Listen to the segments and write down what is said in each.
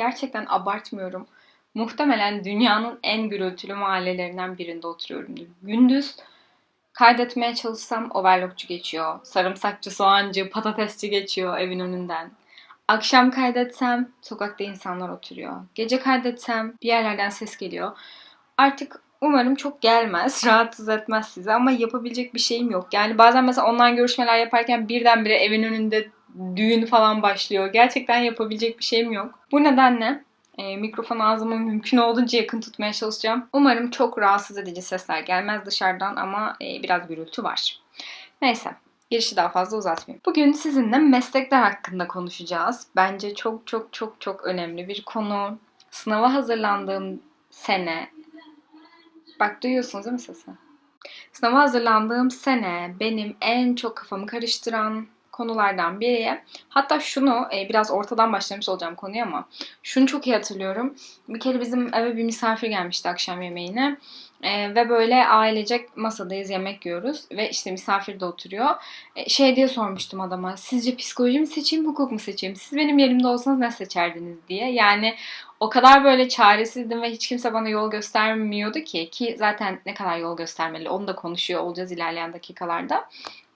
gerçekten abartmıyorum. Muhtemelen dünyanın en gürültülü mahallelerinden birinde oturuyorumdur. Gündüz kaydetmeye çalışsam overlockçu geçiyor. Sarımsakçı, soğancı, patatesçi geçiyor evin önünden. Akşam kaydetsem sokakta insanlar oturuyor. Gece kaydetsem bir yerlerden ses geliyor. Artık umarım çok gelmez, rahatsız etmez sizi ama yapabilecek bir şeyim yok. Yani bazen mesela online görüşmeler yaparken birdenbire evin önünde düğün falan başlıyor. Gerçekten yapabilecek bir şeyim yok. Bu nedenle e, mikrofon ağzımı mümkün olduğunca yakın tutmaya çalışacağım. Umarım çok rahatsız edici sesler gelmez dışarıdan ama e, biraz gürültü var. Neyse girişi daha fazla uzatmayayım. Bugün sizinle meslekler hakkında konuşacağız. Bence çok çok çok çok önemli bir konu. Sınava hazırlandığım sene Bak duyuyorsunuz değil mi sesi? Sınava hazırlandığım sene benim en çok kafamı karıştıran konulardan biri. Hatta şunu e, biraz ortadan başlamış olacağım konuyu ama şunu çok iyi hatırlıyorum. Bir kere bizim eve bir misafir gelmişti akşam yemeğine. E, ve böyle ailecek masadayız yemek yiyoruz ve işte misafir de oturuyor. E, şey diye sormuştum adama sizce psikoloji mi seçeyim hukuk mu seçeyim? Siz benim yerimde olsanız ne seçerdiniz diye. Yani o kadar böyle çaresizdim ve hiç kimse bana yol göstermiyordu ki ki zaten ne kadar yol göstermeli onu da konuşuyor olacağız ilerleyen dakikalarda.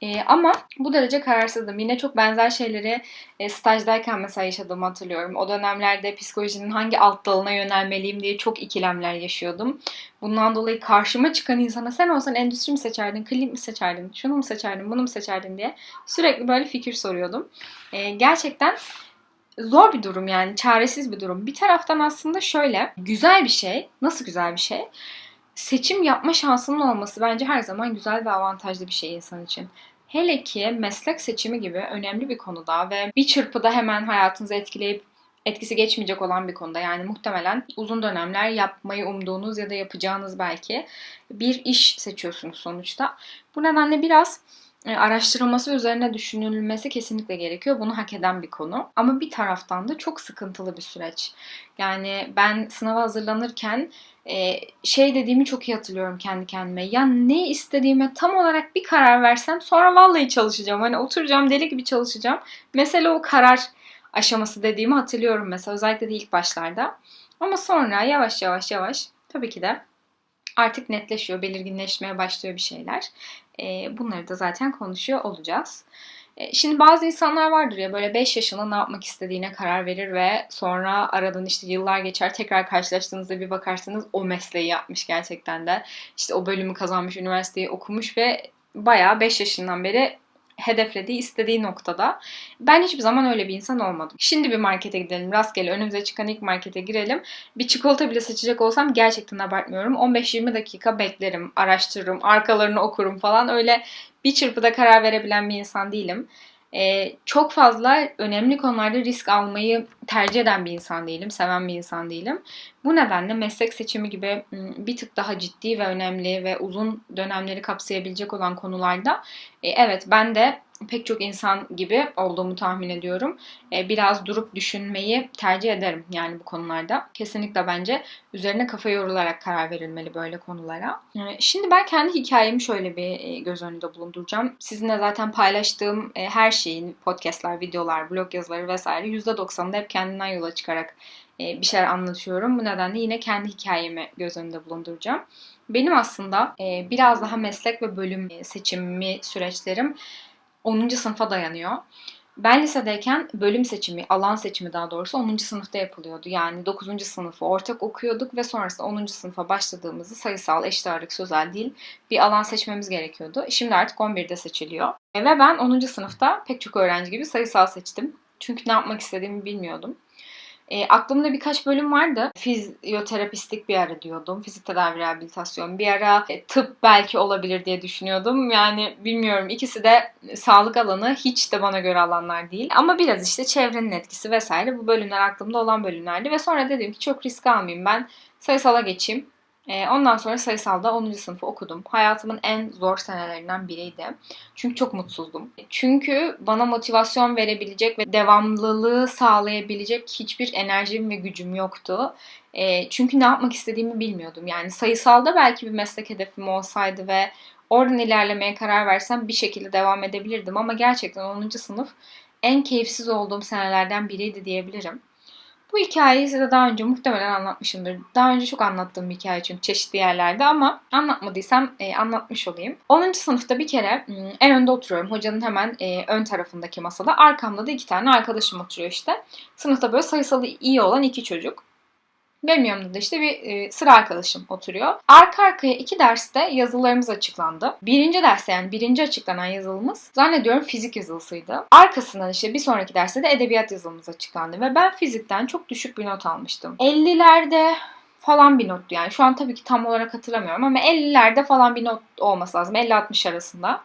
E, ama bu derece kararsızdım. Yine çok benzer şeyleri e, stajdayken mesela yaşadığımı hatırlıyorum. O dönemlerde psikolojinin hangi alt dalına yönelmeliyim diye çok ikilemler yaşıyordum. Bundan dolayı karşıma çıkan insana sen olsan endüstri mi seçerdin, klinik mi seçerdin, şunu mu seçerdin, bunu mu seçerdin diye sürekli böyle fikir soruyordum. E, gerçekten zor bir durum yani çaresiz bir durum. Bir taraftan aslında şöyle güzel bir şey. Nasıl güzel bir şey? Seçim yapma şansının olması bence her zaman güzel ve avantajlı bir şey insan için. Hele ki meslek seçimi gibi önemli bir konuda ve bir çırpıda hemen hayatınızı etkileyip etkisi geçmeyecek olan bir konuda. Yani muhtemelen uzun dönemler yapmayı umduğunuz ya da yapacağınız belki bir iş seçiyorsunuz sonuçta. Bu nedenle biraz araştırılması üzerine düşünülmesi kesinlikle gerekiyor. Bunu hak eden bir konu. Ama bir taraftan da çok sıkıntılı bir süreç. Yani ben sınava hazırlanırken e, şey dediğimi çok iyi hatırlıyorum kendi kendime. Ya ne istediğime tam olarak bir karar versem sonra vallahi çalışacağım. Hani oturacağım deli gibi çalışacağım. Mesela o karar aşaması dediğimi hatırlıyorum mesela özellikle de ilk başlarda. Ama sonra yavaş yavaş yavaş tabii ki de artık netleşiyor, belirginleşmeye başlıyor bir şeyler. E, bunları da zaten konuşuyor olacağız. E, şimdi bazı insanlar vardır ya böyle 5 yaşında ne yapmak istediğine karar verir ve sonra aradan işte yıllar geçer tekrar karşılaştığınızda bir bakarsınız o mesleği yapmış gerçekten de. İşte o bölümü kazanmış, üniversiteyi okumuş ve bayağı 5 yaşından beri hedeflediği, istediği noktada. Ben hiçbir zaman öyle bir insan olmadım. Şimdi bir markete gidelim. Rastgele önümüze çıkan ilk markete girelim. Bir çikolata bile seçecek olsam gerçekten abartmıyorum. 15-20 dakika beklerim, araştırırım, arkalarını okurum falan. Öyle bir çırpıda karar verebilen bir insan değilim. Ee, çok fazla önemli konularda risk almayı tercih eden bir insan değilim, seven bir insan değilim. Bu nedenle meslek seçimi gibi bir tık daha ciddi ve önemli ve uzun dönemleri kapsayabilecek olan konularda e, evet ben de pek çok insan gibi olduğumu tahmin ediyorum. E, biraz durup düşünmeyi tercih ederim yani bu konularda. Kesinlikle bence üzerine kafa yorularak karar verilmeli böyle konulara. E, şimdi ben kendi hikayemi şöyle bir göz önünde bulunduracağım. Sizinle zaten paylaştığım her şeyin podcastlar, videolar, blog yazıları vesaire %90'ında hep kendinden yola çıkarak bir şeyler anlatıyorum. Bu nedenle yine kendi hikayemi göz önünde bulunduracağım. Benim aslında biraz daha meslek ve bölüm seçimi süreçlerim 10. sınıfa dayanıyor. Ben lisedeyken bölüm seçimi, alan seçimi daha doğrusu 10. sınıfta yapılıyordu. Yani 9. sınıfı ortak okuyorduk ve sonrasında 10. sınıfa başladığımızda sayısal, eşit ağırlık, sözel değil bir alan seçmemiz gerekiyordu. Şimdi artık 11'de seçiliyor. Ve ben 10. sınıfta pek çok öğrenci gibi sayısal seçtim. Çünkü ne yapmak istediğimi bilmiyordum. E, aklımda birkaç bölüm vardı. Fizyoterapistik bir ara diyordum. Fizik tedavi rehabilitasyon. Bir ara e, tıp belki olabilir diye düşünüyordum. Yani bilmiyorum ikisi de sağlık alanı hiç de bana göre alanlar değil. Ama biraz işte çevrenin etkisi vesaire bu bölümler aklımda olan bölümlerdi. Ve sonra dedim ki çok risk almayayım ben sayısala geçeyim. Ee, ondan sonra sayısalda 10. sınıfı okudum. Hayatımın en zor senelerinden biriydi. Çünkü çok mutsuzdum. Çünkü bana motivasyon verebilecek ve devamlılığı sağlayabilecek hiçbir enerjim ve gücüm yoktu. Ee, çünkü ne yapmak istediğimi bilmiyordum. Yani sayısalda belki bir meslek hedefim olsaydı ve oradan ilerlemeye karar versem bir şekilde devam edebilirdim. Ama gerçekten 10. sınıf en keyifsiz olduğum senelerden biriydi diyebilirim. Bu hikayeyi size daha önce muhtemelen anlatmışımdır. Daha önce çok anlattığım bir hikaye çünkü çeşitli yerlerde ama anlatmadıysam e, anlatmış olayım. 10. sınıfta bir kere hmm, en önde oturuyorum. Hocanın hemen e, ön tarafındaki masada. Arkamda da iki tane arkadaşım oturuyor işte. Sınıfta böyle sayısalı iyi olan iki çocuk. Yanımda da işte bir e, sıra arkadaşım oturuyor. Arka arkaya iki derste yazılarımız açıklandı. Birinci derste yani birinci açıklanan yazılımız zannediyorum fizik yazılısıydı. Arkasından işte bir sonraki derste de edebiyat yazılımız açıklandı. Ve ben fizikten çok düşük bir not almıştım. 50'lerde falan bir nottu yani. Şu an tabii ki tam olarak hatırlamıyorum ama 50'lerde falan bir not olması lazım. 50-60 arasında.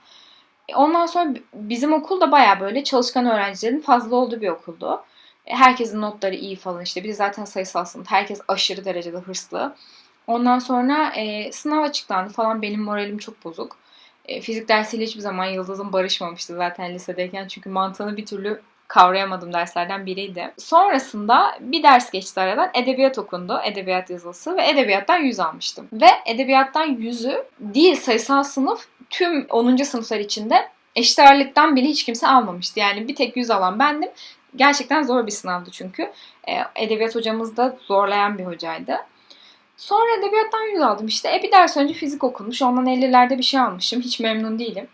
E, ondan sonra bizim okul da baya böyle çalışkan öğrencilerin fazla olduğu bir okuldu. Herkesin notları iyi falan işte. Bir de zaten sayısal sınıf. Herkes aşırı derecede hırslı. Ondan sonra e, sınav açıklandı falan. Benim moralim çok bozuk. E, fizik dersiyle hiçbir zaman yıldızım barışmamıştı zaten lisedeyken. Çünkü mantığını bir türlü kavrayamadım derslerden biriydi. Sonrasında bir ders geçti aradan. Edebiyat okundu. Edebiyat yazılısı ve edebiyattan 100 almıştım. Ve edebiyattan 100'ü değil sayısal sınıf tüm 10. sınıflar içinde eşit ağırlıktan bile hiç kimse almamıştı. Yani bir tek 100 alan bendim gerçekten zor bir sınavdı çünkü. E, edebiyat hocamız da zorlayan bir hocaydı. Sonra edebiyattan yüz aldım işte. E bir ders önce fizik okunmuş. Ondan 50'lerde bir şey almışım. Hiç memnun değilim.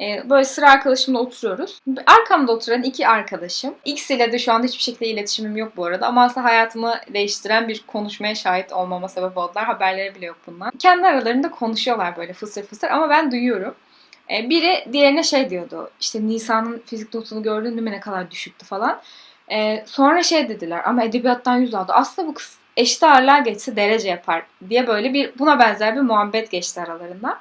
E, böyle sıra arkadaşımla oturuyoruz. Arkamda oturan iki arkadaşım. X ile de şu anda hiçbir şekilde iletişimim yok bu arada. Ama aslında hayatımı değiştiren bir konuşmaya şahit olmama sebep oldular. Haberleri bile yok bundan. Kendi aralarında konuşuyorlar böyle fısır fısır ama ben duyuyorum. E, biri diğerine şey diyordu. İşte Nisan'ın fizik notunu gördün mü ne kadar düşüktü falan. E, sonra şey dediler ama edebiyattan yüz aldı. Aslında bu kız eşit ağırlığa geçse derece yapar diye böyle bir buna benzer bir muhabbet geçti aralarında.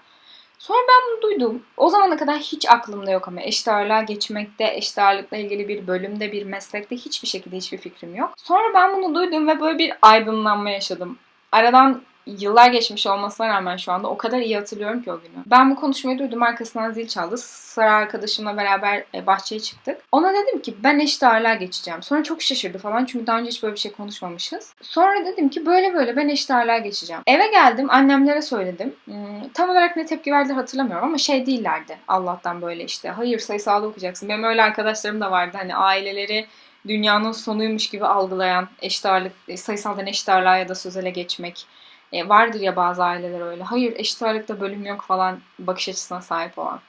Sonra ben bunu duydum. O zamana kadar hiç aklımda yok ama eşit ağırlığa geçmekte, eşit ağırlıkla ilgili bir bölümde, bir meslekte hiçbir şekilde hiçbir fikrim yok. Sonra ben bunu duydum ve böyle bir aydınlanma yaşadım. Aradan yıllar geçmiş olmasına rağmen şu anda o kadar iyi hatırlıyorum ki o günü. Ben bu konuşmayı duydum arkasından zil çaldı. Sıra arkadaşımla beraber e, bahçeye çıktık. Ona dedim ki ben eşit ağırlığa geçeceğim. Sonra çok şaşırdı falan çünkü daha önce hiç böyle bir şey konuşmamışız. Sonra dedim ki böyle böyle ben eşit ağırlığa geçeceğim. Eve geldim annemlere söyledim. Hmm, tam olarak ne tepki verdiler hatırlamıyorum ama şey değillerdi Allah'tan böyle işte. Hayır sayısalda okuyacaksın. Benim öyle arkadaşlarım da vardı hani aileleri dünyanın sonuymuş gibi algılayan eşit ağırlık, e, sayısaldan eşit ağırlığa ya da sözele geçmek e, vardır ya bazı aileler öyle. Hayır eşit ağırlıkta bölüm yok falan bakış açısına sahip olan.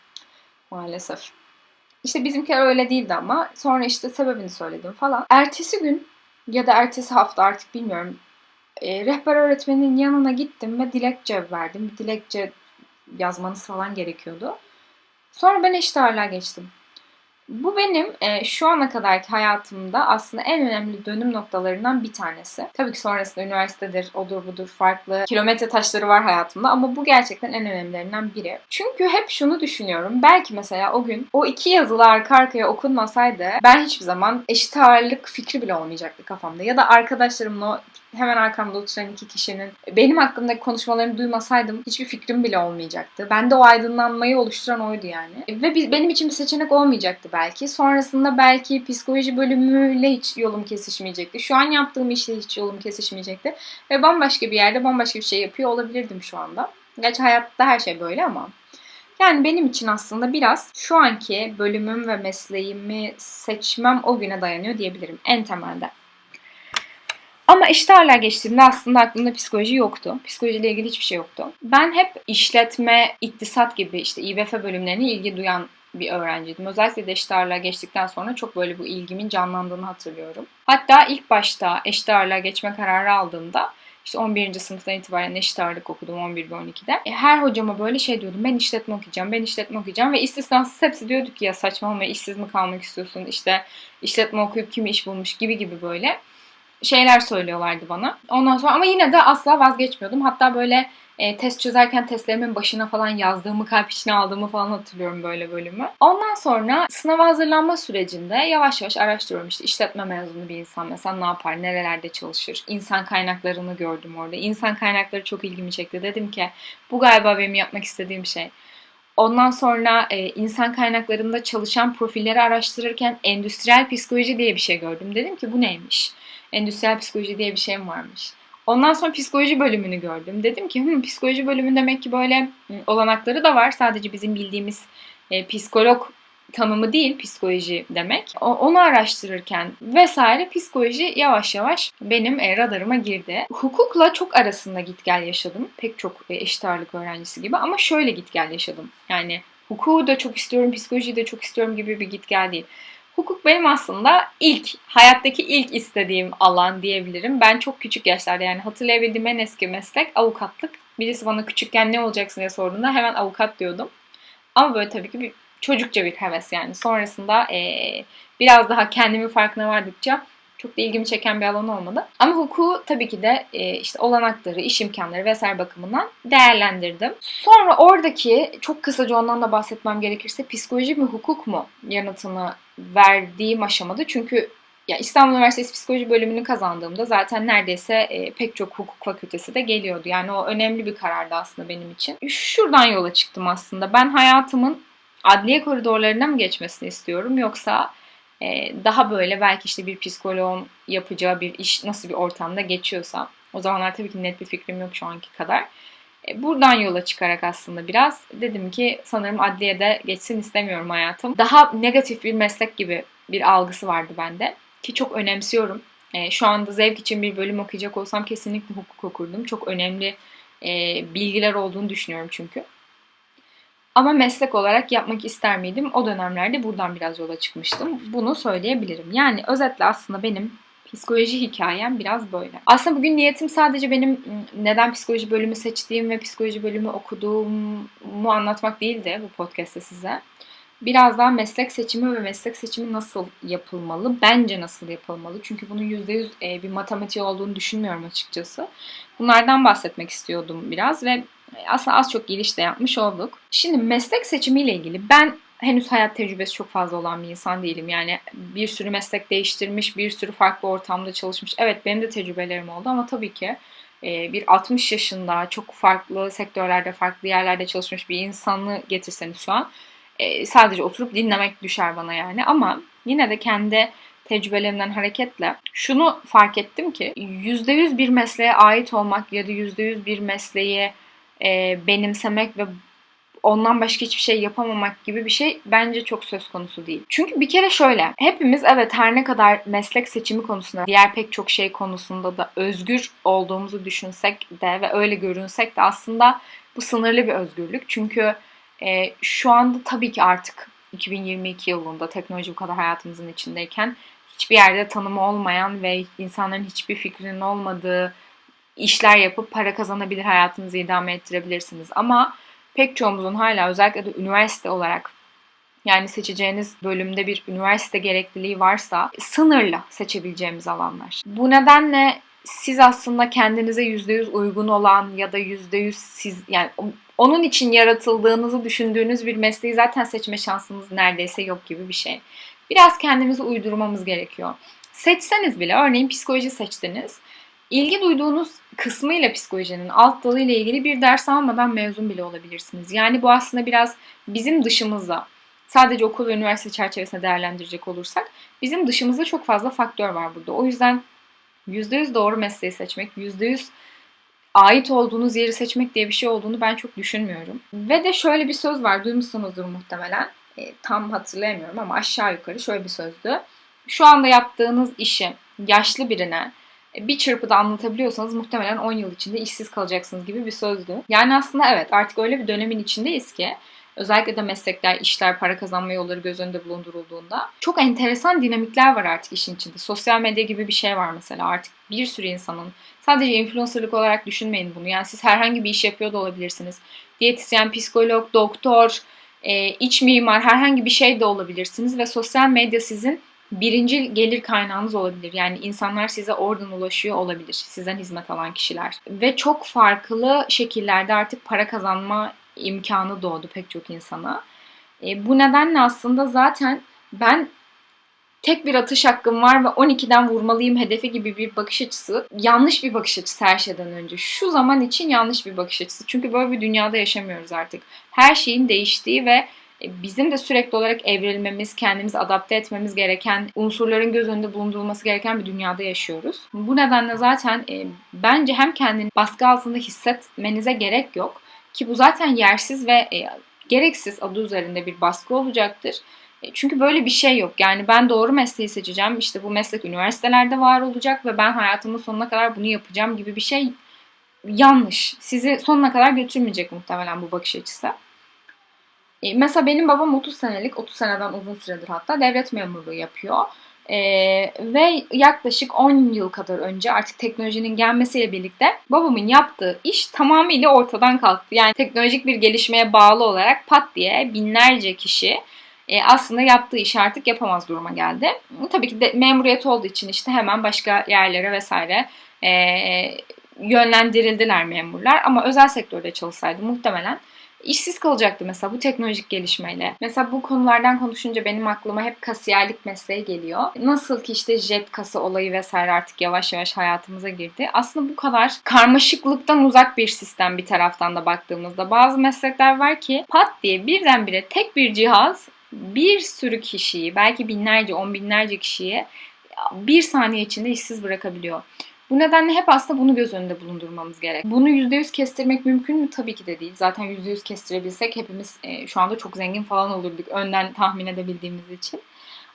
Maalesef. İşte bizimkiler öyle değildi ama sonra işte sebebini söyledim falan. Ertesi gün ya da ertesi hafta artık bilmiyorum. E, rehber öğretmenin yanına gittim ve dilekçe verdim. Bir dilekçe yazmanız falan gerekiyordu. Sonra ben eşit ağırlığa geçtim. Bu benim e, şu ana kadarki hayatımda aslında en önemli dönüm noktalarından bir tanesi. Tabii ki sonrasında üniversitedir, odur budur farklı kilometre taşları var hayatımda ama bu gerçekten en önemlilerinden biri. Çünkü hep şunu düşünüyorum. Belki mesela o gün o iki yazılı arka arkaya okunmasaydı ben hiçbir zaman eşit ağırlık fikri bile olmayacaktı kafamda. Ya da arkadaşlarımla o hemen arkamda oturan iki kişinin benim hakkımdaki konuşmalarını duymasaydım hiçbir fikrim bile olmayacaktı. Ben de o aydınlanmayı oluşturan oydu yani. Ve benim için bir seçenek olmayacaktı belki. Sonrasında belki psikoloji bölümüyle hiç yolum kesişmeyecekti. Şu an yaptığım işle hiç yolum kesişmeyecekti. Ve bambaşka bir yerde bambaşka bir şey yapıyor olabilirdim şu anda. Gerçi hayatta her şey böyle ama. Yani benim için aslında biraz şu anki bölümüm ve mesleğimi seçmem o güne dayanıyor diyebilirim en temelde. Ama işte hala geçtiğimde aslında aklımda psikoloji yoktu. Psikolojiyle ilgili hiçbir şey yoktu. Ben hep işletme, iktisat gibi işte İBF bölümlerine ilgi duyan bir öğrenciydim. Özellikle de eşit ağırlığa geçtikten sonra çok böyle bu ilgimin canlandığını hatırlıyorum. Hatta ilk başta eşit ağırlığa geçme kararı aldığımda işte 11. sınıftan itibaren eşit ağırlık okudum 11 ve 12'de. E, her hocama böyle şey diyordum. Ben işletme okuyacağım, ben işletme okuyacağım. Ve istisnasız hepsi diyordu ki ya saçmalama işsiz mi kalmak istiyorsun? İşte işletme okuyup kim iş bulmuş gibi gibi böyle şeyler söylüyorlardı bana. Ondan sonra ama yine de asla vazgeçmiyordum. Hatta böyle e, test çözerken testlerimin başına falan yazdığımı, kalp içine aldığımı falan hatırlıyorum böyle bölümü. Ondan sonra sınava hazırlanma sürecinde yavaş yavaş araştırıyorum. İşte işletme mezunu bir insan mesela ne yapar, nerelerde çalışır? İnsan kaynaklarını gördüm orada. İnsan kaynakları çok ilgimi çekti. Dedim ki bu galiba benim yapmak istediğim şey. Ondan sonra e, insan kaynaklarında çalışan profilleri araştırırken endüstriyel psikoloji diye bir şey gördüm. Dedim ki bu neymiş? Endüstriyel psikoloji diye bir şey mi varmış? Ondan sonra psikoloji bölümünü gördüm. Dedim ki Hı, psikoloji bölümü demek ki böyle olanakları da var. Sadece bizim bildiğimiz e, psikolog tanımı değil psikoloji demek. O, onu araştırırken vesaire psikoloji yavaş yavaş benim e, radarıma girdi. Hukukla çok arasında git gel yaşadım. Pek çok e, eşit ağırlık öğrencisi gibi ama şöyle git gel yaşadım. Yani hukuku da çok istiyorum, psikolojiyi de çok istiyorum gibi bir git gel değil. Hukuk benim aslında ilk, hayattaki ilk istediğim alan diyebilirim. Ben çok küçük yaşlarda yani hatırlayabildiğim en eski meslek avukatlık. Birisi bana küçükken ne olacaksın diye sorduğunda hemen avukat diyordum. Ama böyle tabii ki bir çocukça bir heves yani. Sonrasında e, biraz daha kendimin farkına vardıkça çok da ilgimi çeken bir alan olmadı. Ama hukuku tabii ki de e, işte olanakları, iş imkanları vesaire bakımından değerlendirdim. Sonra oradaki çok kısaca ondan da bahsetmem gerekirse psikoloji mi hukuk mu yanıtını verdiğim aşamada çünkü ya İstanbul Üniversitesi Psikoloji bölümünü kazandığımda zaten neredeyse e, pek çok hukuk fakültesi de geliyordu. Yani o önemli bir karardı aslında benim için. Şuradan yola çıktım aslında. Ben hayatımın adliye koridorlarına mı geçmesini istiyorum yoksa daha böyle belki işte bir psikoloğun yapacağı bir iş nasıl bir ortamda geçiyorsa o zamanlar tabii ki net bir fikrim yok şu anki kadar. E, buradan yola çıkarak aslında biraz dedim ki sanırım adliyede geçsin istemiyorum hayatım. Daha negatif bir meslek gibi bir algısı vardı bende ki çok önemsiyorum. E, şu anda zevk için bir bölüm okuyacak olsam kesinlikle hukuk okurdum. Çok önemli bilgiler olduğunu düşünüyorum çünkü. Ama meslek olarak yapmak ister miydim? O dönemlerde buradan biraz yola çıkmıştım. Bunu söyleyebilirim. Yani özetle aslında benim psikoloji hikayem biraz böyle. Aslında bugün niyetim sadece benim ıı, neden psikoloji bölümü seçtiğim ve psikoloji bölümü okuduğumu anlatmak değildi bu podcast'te size. Biraz daha meslek seçimi ve meslek seçimi nasıl yapılmalı? Bence nasıl yapılmalı? Çünkü bunun %100 e, bir matematiği olduğunu düşünmüyorum açıkçası. Bunlardan bahsetmek istiyordum biraz ve aslında az çok giriş de yapmış olduk. Şimdi meslek seçimiyle ilgili ben henüz hayat tecrübesi çok fazla olan bir insan değilim. Yani bir sürü meslek değiştirmiş, bir sürü farklı ortamda çalışmış. Evet benim de tecrübelerim oldu ama tabii ki e, bir 60 yaşında çok farklı sektörlerde, farklı yerlerde çalışmış bir insanı getirseniz şu an e, sadece oturup dinlemek düşer bana yani. Ama yine de kendi tecrübelerimden hareketle şunu fark ettim ki %100 bir mesleğe ait olmak ya da %100 bir mesleği e, benimsemek ve ondan başka hiçbir şey yapamamak gibi bir şey bence çok söz konusu değil. Çünkü bir kere şöyle, hepimiz evet her ne kadar meslek seçimi konusunda, diğer pek çok şey konusunda da özgür olduğumuzu düşünsek de ve öyle görünsek de aslında bu sınırlı bir özgürlük. Çünkü e, şu anda tabii ki artık 2022 yılında teknoloji bu kadar hayatımızın içindeyken hiçbir yerde tanımı olmayan ve insanların hiçbir fikrinin olmadığı işler yapıp para kazanabilir, hayatınızı idame ettirebilirsiniz. Ama pek çoğumuzun hala özellikle de üniversite olarak yani seçeceğiniz bölümde bir üniversite gerekliliği varsa sınırlı seçebileceğimiz alanlar. Bu nedenle siz aslında kendinize %100 uygun olan ya da %100 siz yani onun için yaratıldığınızı düşündüğünüz bir mesleği zaten seçme şansınız neredeyse yok gibi bir şey. Biraz kendimizi uydurmamız gerekiyor. Seçseniz bile örneğin psikoloji seçtiniz. İlgi duyduğunuz kısmıyla psikolojinin alt dalı ile ilgili bir ders almadan mezun bile olabilirsiniz. Yani bu aslında biraz bizim dışımızda sadece okul ve üniversite çerçevesinde değerlendirecek olursak bizim dışımızda çok fazla faktör var burada. O yüzden %100 doğru mesleği seçmek, %100 ait olduğunuz yeri seçmek diye bir şey olduğunu ben çok düşünmüyorum. Ve de şöyle bir söz var, duymuşsunuzdur muhtemelen. E, tam hatırlayamıyorum ama aşağı yukarı şöyle bir sözdü. Şu anda yaptığınız işi yaşlı birine bir çırpıda anlatabiliyorsanız muhtemelen 10 yıl içinde işsiz kalacaksınız gibi bir sözdü. Yani aslında evet artık öyle bir dönemin içindeyiz ki özellikle de meslekler, işler, para kazanma yolları göz önünde bulundurulduğunda çok enteresan dinamikler var artık işin içinde. Sosyal medya gibi bir şey var mesela artık bir sürü insanın sadece influencerlık olarak düşünmeyin bunu. Yani siz herhangi bir iş yapıyor da olabilirsiniz. Diyetisyen, psikolog, doktor, e, iç mimar herhangi bir şey de olabilirsiniz ve sosyal medya sizin birinci gelir kaynağınız olabilir. Yani insanlar size oradan ulaşıyor olabilir. Sizden hizmet alan kişiler. Ve çok farklı şekillerde artık para kazanma imkanı doğdu pek çok insana. E, bu nedenle aslında zaten ben tek bir atış hakkım var ve 12'den vurmalıyım hedefi gibi bir bakış açısı yanlış bir bakış açısı her şeyden önce. Şu zaman için yanlış bir bakış açısı. Çünkü böyle bir dünyada yaşamıyoruz artık. Her şeyin değiştiği ve bizim de sürekli olarak evrilmemiz, kendimizi adapte etmemiz gereken, unsurların göz önünde bulundurulması gereken bir dünyada yaşıyoruz. Bu nedenle zaten e, bence hem kendini baskı altında hissetmenize gerek yok ki bu zaten yersiz ve e, gereksiz adı üzerinde bir baskı olacaktır. E, Çünkü böyle bir şey yok. Yani ben doğru mesleği seçeceğim. İşte bu meslek üniversitelerde var olacak ve ben hayatımın sonuna kadar bunu yapacağım gibi bir şey yanlış. Sizi sonuna kadar götürmeyecek muhtemelen bu bakış açısı. E, Mesela benim babam 30 senelik, 30 seneden uzun süredir hatta devlet memurluğu yapıyor. E, ve yaklaşık 10 yıl kadar önce artık teknolojinin gelmesiyle birlikte babamın yaptığı iş tamamıyla ortadan kalktı. Yani teknolojik bir gelişmeye bağlı olarak pat diye binlerce kişi e, aslında yaptığı işi artık yapamaz duruma geldi. Tabii ki de memuriyet olduğu için işte hemen başka yerlere vesaire e, yönlendirildiler memurlar. Ama özel sektörde çalışsaydı muhtemelen işsiz kalacaktı mesela bu teknolojik gelişmeyle. Mesela bu konulardan konuşunca benim aklıma hep kasiyerlik mesleği geliyor. Nasıl ki işte jet kasa olayı vesaire artık yavaş yavaş hayatımıza girdi. Aslında bu kadar karmaşıklıktan uzak bir sistem bir taraftan da baktığımızda. Bazı meslekler var ki pat diye birdenbire tek bir cihaz bir sürü kişiyi belki binlerce on binlerce kişiyi bir saniye içinde işsiz bırakabiliyor. Bu nedenle hep aslında bunu göz önünde bulundurmamız gerek. Bunu %100 kestirmek mümkün mü? Tabii ki de değil. Zaten %100 kestirebilsek hepimiz e, şu anda çok zengin falan olurduk önden tahmin edebildiğimiz için.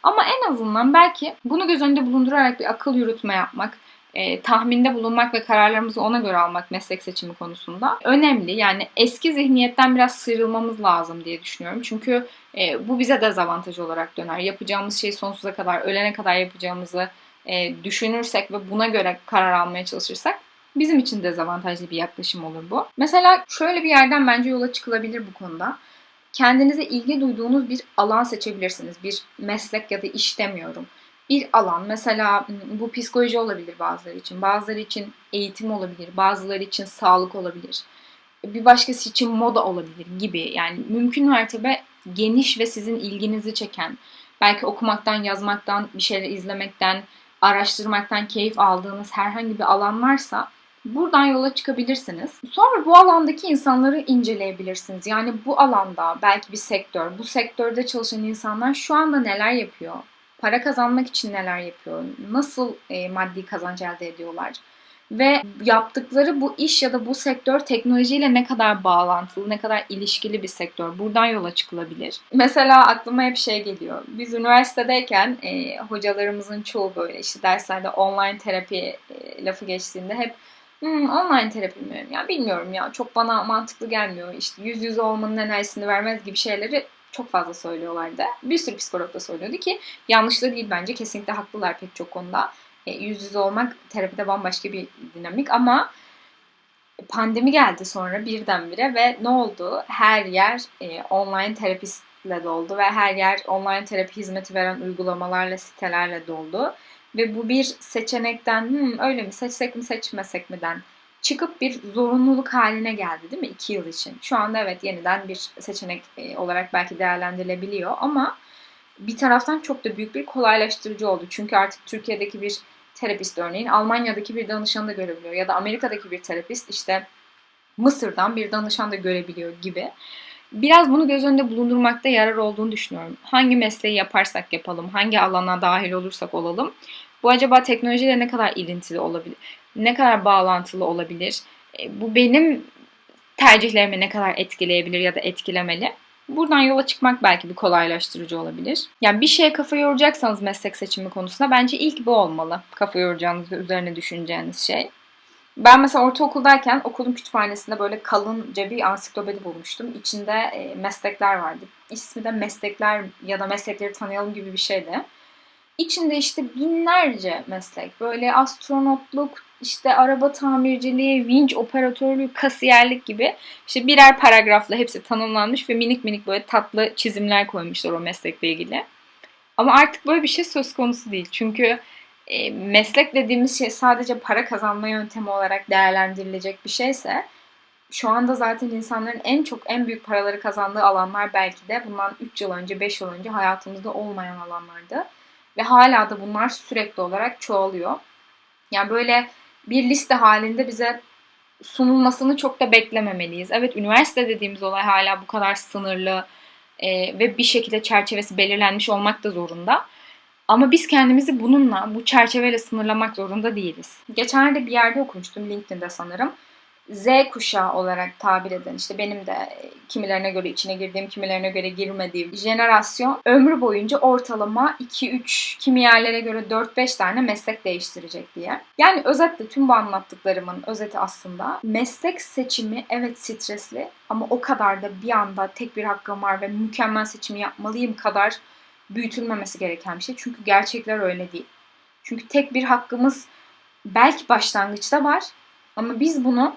Ama en azından belki bunu göz önünde bulundurarak bir akıl yürütme yapmak, e, tahminde bulunmak ve kararlarımızı ona göre almak meslek seçimi konusunda önemli. Yani eski zihniyetten biraz sıyrılmamız lazım diye düşünüyorum. Çünkü e, bu bize dezavantaj olarak döner. Yapacağımız şeyi sonsuza kadar, ölene kadar yapacağımızı e, düşünürsek ve buna göre karar almaya çalışırsak bizim için dezavantajlı bir yaklaşım olur bu. Mesela şöyle bir yerden bence yola çıkılabilir bu konuda. Kendinize ilgi duyduğunuz bir alan seçebilirsiniz. Bir meslek ya da iş demiyorum. Bir alan mesela bu psikoloji olabilir bazıları için. Bazıları için eğitim olabilir. Bazıları için sağlık olabilir. Bir başkası için moda olabilir gibi. Yani mümkün mertebe geniş ve sizin ilginizi çeken, belki okumaktan, yazmaktan, bir şeyler izlemekten, araştırmaktan keyif aldığınız herhangi bir alan varsa buradan yola çıkabilirsiniz. Sonra bu alandaki insanları inceleyebilirsiniz. Yani bu alanda belki bir sektör, bu sektörde çalışan insanlar şu anda neler yapıyor? Para kazanmak için neler yapıyor? Nasıl e, maddi kazanç elde ediyorlar? Ve yaptıkları bu iş ya da bu sektör teknolojiyle ne kadar bağlantılı, ne kadar ilişkili bir sektör. Buradan yola çıkılabilir. Mesela aklıma hep şey geliyor. Biz üniversitedeyken e, hocalarımızın çoğu böyle işte derslerde online terapi e, lafı geçtiğinde hep Hmm, online terapi mi? Ya bilmiyorum ya çok bana mantıklı gelmiyor. İşte yüz yüze olmanın enerjisini vermez gibi şeyleri çok fazla söylüyorlardı. Bir sürü psikolog da söylüyordu ki yanlış da değil bence. Kesinlikle haklılar pek çok konuda. E, yüz yüze olmak terapide bambaşka bir dinamik ama pandemi geldi sonra birdenbire ve ne oldu? Her yer e, online terapistle doldu ve her yer online terapi hizmeti veren uygulamalarla, sitelerle doldu. Ve bu bir seçenekten hmm, öyle mi seçsek mi seçmesek mi'den çıkıp bir zorunluluk haline geldi değil mi? iki yıl için. Şu anda evet yeniden bir seçenek e, olarak belki değerlendirilebiliyor ama bir taraftan çok da büyük bir kolaylaştırıcı oldu. Çünkü artık Türkiye'deki bir terapist örneğin Almanya'daki bir danışanı da görebiliyor ya da Amerika'daki bir terapist işte Mısır'dan bir danışan da görebiliyor gibi. Biraz bunu göz önünde bulundurmakta yarar olduğunu düşünüyorum. Hangi mesleği yaparsak yapalım, hangi alana dahil olursak olalım. Bu acaba teknolojiyle ne kadar ilintili olabilir? Ne kadar bağlantılı olabilir? E, bu benim tercihlerimi ne kadar etkileyebilir ya da etkilemeli? Buradan yola çıkmak belki bir kolaylaştırıcı olabilir. Yani bir şeye kafa yoracaksanız meslek seçimi konusunda bence ilk bu olmalı. Kafa yoracağınız ve üzerine düşüneceğiniz şey. Ben mesela ortaokuldayken okulun kütüphanesinde böyle kalınca bir ansiklopedi bulmuştum. İçinde e, meslekler vardı. İsmi de meslekler ya da meslekleri tanıyalım gibi bir şeydi. İçinde işte binlerce meslek. Böyle astronotluk, işte araba tamirciliği, vinç operatörlüğü, kasiyerlik gibi işte birer paragrafla hepsi tanımlanmış ve minik minik böyle tatlı çizimler koymuşlar o meslekle ilgili. Ama artık böyle bir şey söz konusu değil. Çünkü e, meslek dediğimiz şey sadece para kazanma yöntemi olarak değerlendirilecek bir şeyse şu anda zaten insanların en çok en büyük paraları kazandığı alanlar belki de bundan 3 yıl önce 5 yıl önce hayatımızda olmayan alanlardı. Ve hala da bunlar sürekli olarak çoğalıyor. Yani böyle bir liste halinde bize sunulmasını çok da beklememeliyiz. Evet üniversite dediğimiz olay hala bu kadar sınırlı e, ve bir şekilde çerçevesi belirlenmiş olmak da zorunda. Ama biz kendimizi bununla, bu çerçeveyle sınırlamak zorunda değiliz. Geçenlerde bir yerde okumuştum, LinkedIn'de sanırım. Z kuşağı olarak tabir eden işte benim de e, kimilerine göre içine girdiğim, kimilerine göre girmediğim jenerasyon ömrü boyunca ortalama 2-3, kimi göre 4-5 tane meslek değiştirecek diye. Yani özetle tüm bu anlattıklarımın özeti aslında meslek seçimi evet stresli ama o kadar da bir anda tek bir hakkım var ve mükemmel seçimi yapmalıyım kadar büyütülmemesi gereken bir şey. Çünkü gerçekler öyle değil. Çünkü tek bir hakkımız belki başlangıçta var ama biz bunu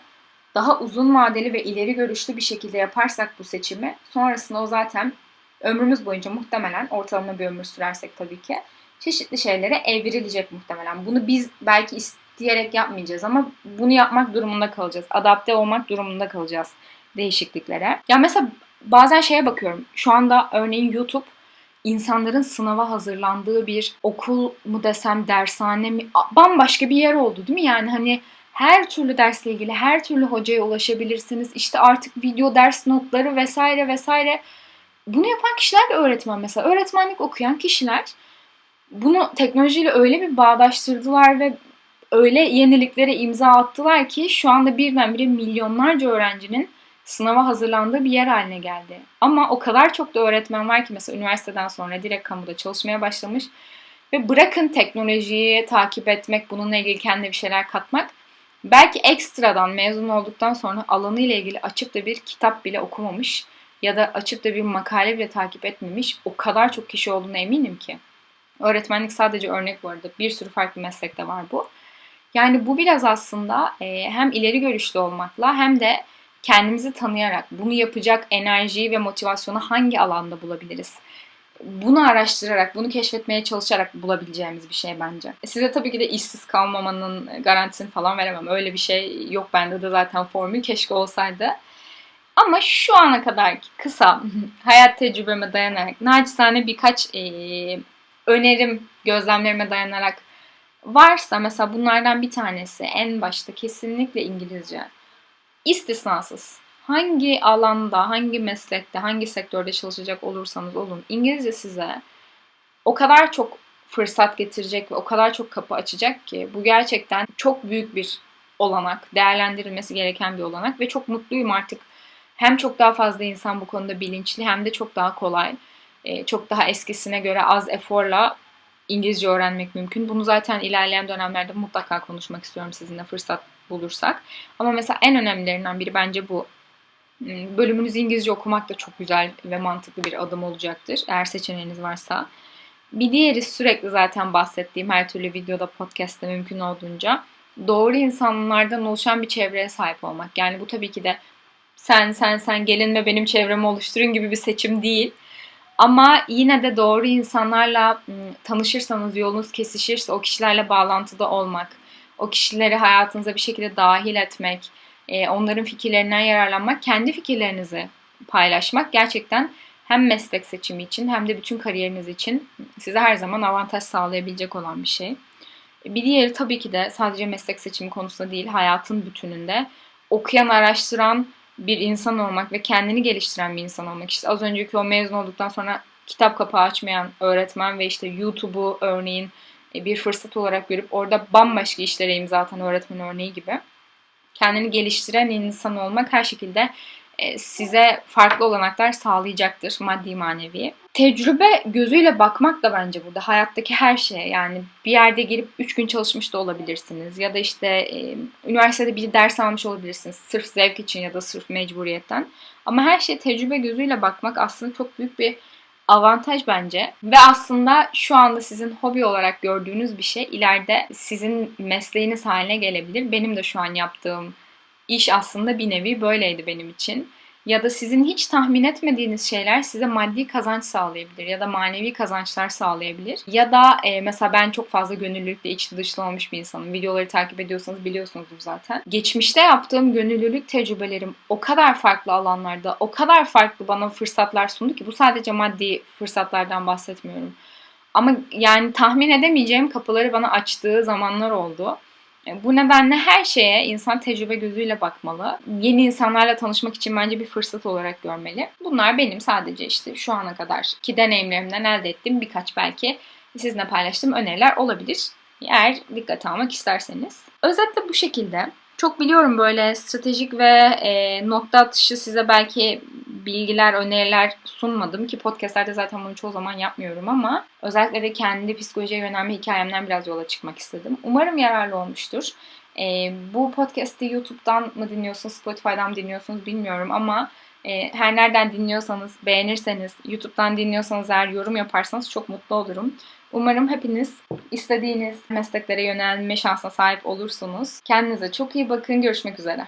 daha uzun vadeli ve ileri görüşlü bir şekilde yaparsak bu seçimi sonrasında o zaten ömrümüz boyunca muhtemelen ortalama bir ömür sürersek tabii ki çeşitli şeylere evrilecek muhtemelen. Bunu biz belki isteyerek yapmayacağız ama bunu yapmak durumunda kalacağız. Adapte olmak durumunda kalacağız değişikliklere. Ya mesela bazen şeye bakıyorum. Şu anda örneğin YouTube insanların sınava hazırlandığı bir okul mu desem dershane mi bambaşka bir yer oldu değil mi? Yani hani her türlü dersle ilgili her türlü hocaya ulaşabilirsiniz. İşte artık video ders notları vesaire vesaire. Bunu yapan kişiler de öğretmen mesela. Öğretmenlik okuyan kişiler bunu teknolojiyle öyle bir bağdaştırdılar ve öyle yeniliklere imza attılar ki şu anda birdenbire milyonlarca öğrencinin sınava hazırlandığı bir yer haline geldi. Ama o kadar çok da öğretmen var ki mesela üniversiteden sonra direkt kamuda çalışmaya başlamış ve bırakın teknolojiyi takip etmek, bununla ilgili kendi bir şeyler katmak. Belki ekstradan mezun olduktan sonra alanı ile ilgili açıp da bir kitap bile okumamış ya da açıp da bir makale bile takip etmemiş o kadar çok kişi olduğuna eminim ki. Öğretmenlik sadece örnek bu arada. Bir sürü farklı meslekte var bu. Yani bu biraz aslında e, hem ileri görüşlü olmakla hem de kendimizi tanıyarak bunu yapacak enerjiyi ve motivasyonu hangi alanda bulabiliriz? Bunu araştırarak, bunu keşfetmeye çalışarak bulabileceğimiz bir şey bence. E, size tabii ki de işsiz kalmamanın garantisini falan veremem. Öyle bir şey yok bende de zaten formül keşke olsaydı. Ama şu ana kadar kısa hayat tecrübeme dayanarak naçizane birkaç e, önerim, gözlemlerime dayanarak varsa mesela bunlardan bir tanesi en başta kesinlikle İngilizce istisnasız hangi alanda, hangi meslekte, hangi sektörde çalışacak olursanız olun İngilizce size o kadar çok fırsat getirecek ve o kadar çok kapı açacak ki bu gerçekten çok büyük bir olanak, değerlendirilmesi gereken bir olanak ve çok mutluyum artık. Hem çok daha fazla insan bu konuda bilinçli hem de çok daha kolay, e, çok daha eskisine göre az eforla İngilizce öğrenmek mümkün. Bunu zaten ilerleyen dönemlerde mutlaka konuşmak istiyorum sizinle fırsat bulursak. Ama mesela en önemlilerinden biri bence bu. Hmm, bölümünüzü İngilizce okumak da çok güzel ve mantıklı bir adım olacaktır. Eğer seçeneğiniz varsa. Bir diğeri sürekli zaten bahsettiğim her türlü videoda, podcast'te mümkün olduğunca doğru insanlardan oluşan bir çevreye sahip olmak. Yani bu tabii ki de sen sen sen gelin ve benim çevremi oluşturun gibi bir seçim değil. Ama yine de doğru insanlarla hmm, tanışırsanız, yolunuz kesişirse o kişilerle bağlantıda olmak, o kişileri hayatınıza bir şekilde dahil etmek, e, onların fikirlerinden yararlanmak, kendi fikirlerinizi paylaşmak gerçekten hem meslek seçimi için hem de bütün kariyeriniz için size her zaman avantaj sağlayabilecek olan bir şey. Bir diğeri tabii ki de sadece meslek seçimi konusunda değil, hayatın bütününde okuyan, araştıran bir insan olmak ve kendini geliştiren bir insan olmak. İşte az önceki o mezun olduktan sonra kitap kapağı açmayan öğretmen ve işte YouTube'u örneğin e, bir fırsat olarak görüp orada bambaşka işlere imza atan öğretmen örneği gibi kendini geliştiren insan olmak her şekilde e, size farklı olanaklar sağlayacaktır maddi manevi. Tecrübe gözüyle bakmak da bence burada hayattaki her şeye yani bir yerde girip 3 gün çalışmış da olabilirsiniz ya da işte e, üniversitede bir ders almış olabilirsiniz sırf zevk için ya da sırf mecburiyetten. Ama her şeye tecrübe gözüyle bakmak aslında çok büyük bir avantaj bence. Ve aslında şu anda sizin hobi olarak gördüğünüz bir şey ileride sizin mesleğiniz haline gelebilir. Benim de şu an yaptığım iş aslında bir nevi böyleydi benim için ya da sizin hiç tahmin etmediğiniz şeyler size maddi kazanç sağlayabilir ya da manevi kazançlar sağlayabilir. Ya da e, mesela ben çok fazla gönüllülükle içli dışlı olmuş bir insanım. Videoları takip ediyorsanız biliyorsunuzdur zaten. Geçmişte yaptığım gönüllülük tecrübelerim o kadar farklı alanlarda, o kadar farklı bana fırsatlar sundu ki bu sadece maddi fırsatlardan bahsetmiyorum. Ama yani tahmin edemeyeceğim kapıları bana açtığı zamanlar oldu. E, bu nedenle her şeye insan tecrübe gözüyle bakmalı. Yeni insanlarla tanışmak için bence bir fırsat olarak görmeli. Bunlar benim sadece işte şu ana kadar ki deneyimlerimden elde ettiğim birkaç belki sizinle paylaştığım öneriler olabilir. Eğer dikkate almak isterseniz. Özetle bu şekilde. Çok biliyorum böyle stratejik ve e, nokta atışı size belki bilgiler, öneriler sunmadım ki podcastlerde zaten bunu çoğu zaman yapmıyorum ama özellikle de kendi psikolojiye yönelme hikayemden biraz yola çıkmak istedim. Umarım yararlı olmuştur. E, bu podcast'i YouTube'dan mı dinliyorsunuz, Spotify'dan mı dinliyorsunuz bilmiyorum ama e, her nereden dinliyorsanız, beğenirseniz, YouTube'dan dinliyorsanız eğer yorum yaparsanız çok mutlu olurum. Umarım hepiniz istediğiniz mesleklere yönelme şansına sahip olursunuz. Kendinize çok iyi bakın. Görüşmek üzere.